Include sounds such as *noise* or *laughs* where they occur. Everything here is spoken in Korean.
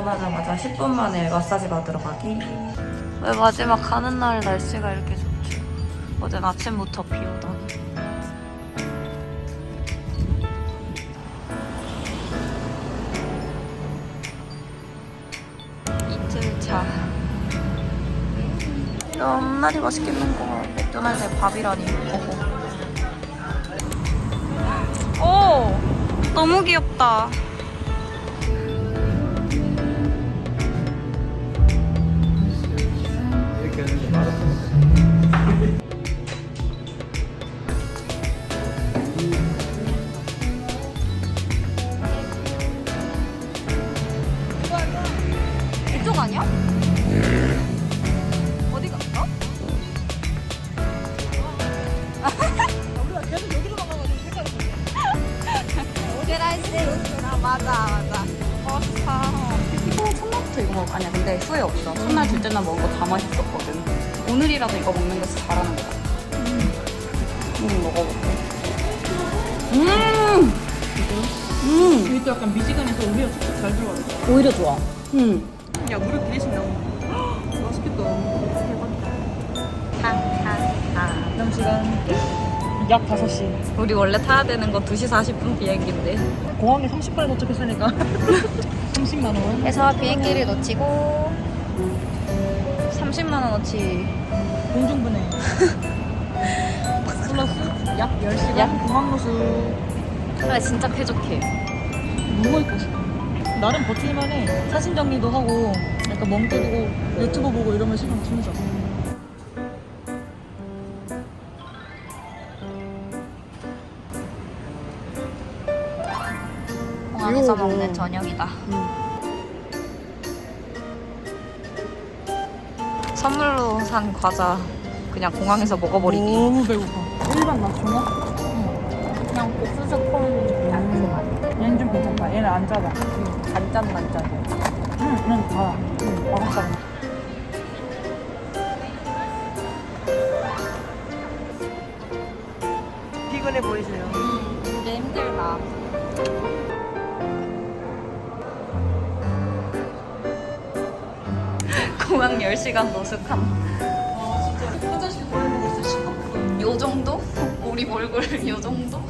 일어나자마자 10분 만에 마사지 받으러 가기. 왜 마지막 가는 날 날씨가 이렇게 좋지? 어젠 아침부터 비 오더니. 이틀차. 너무나리 맛있겠는 거. 맥도날드의 밥이라니. 오! 너무 귀엽다. 이쪽 아니야? 어디 갔어? 우리가 계속 여기로 나가가지고 색깔이 아 맞아 맞아. 이거 첫날부터 이거 먹 아니야 근데 후회 없어. 첫날 둘째 날 먹은 거 다 맛있었거든. 오늘이라도 이거 먹는 게 잘하는 거야. 음 먹어볼게. 음. 음. 이게 또 약간 미지근해서 오히려 촉촉 잘 들어가겠다. 오히려 좋아. 음. 야, 물을 비내씩 나오네. 맛있겠다. 그럼 시간 약 5시. 우리 원래 타야 되는 거 2시 40분 비행기인데. 공항에 30분에 도착했으니까 *laughs* 30만 원. 해서 비행기를 놓치고 30만 원어치 공중분해. 플러스 약 10시간 약? 공항로수 근데 진짜 쾌적해 누워있고 싶어. 나름 버틸만해. 사진 정리도 하고 약간 멍 때리고 유튜브 보고 이러면 시간 진짜. 공항에서. 먹는 저녁이다 선물로 산 과자 그냥 공항에서 먹어버리기 너무 배고파. 일반 맛 좋아? 그냥 옥수수 콘 얘는 안 짜다. 단짠 단짠 응, 얘는 달아. 응, 맛있다. 피곤해 보이세요? 근데 힘들다 *laughs* 공항 10시간 노숙함 아 진짜 화장실 가야 되겠어. 시끄럽다. 요 정도? 우리 몰골 요 정도?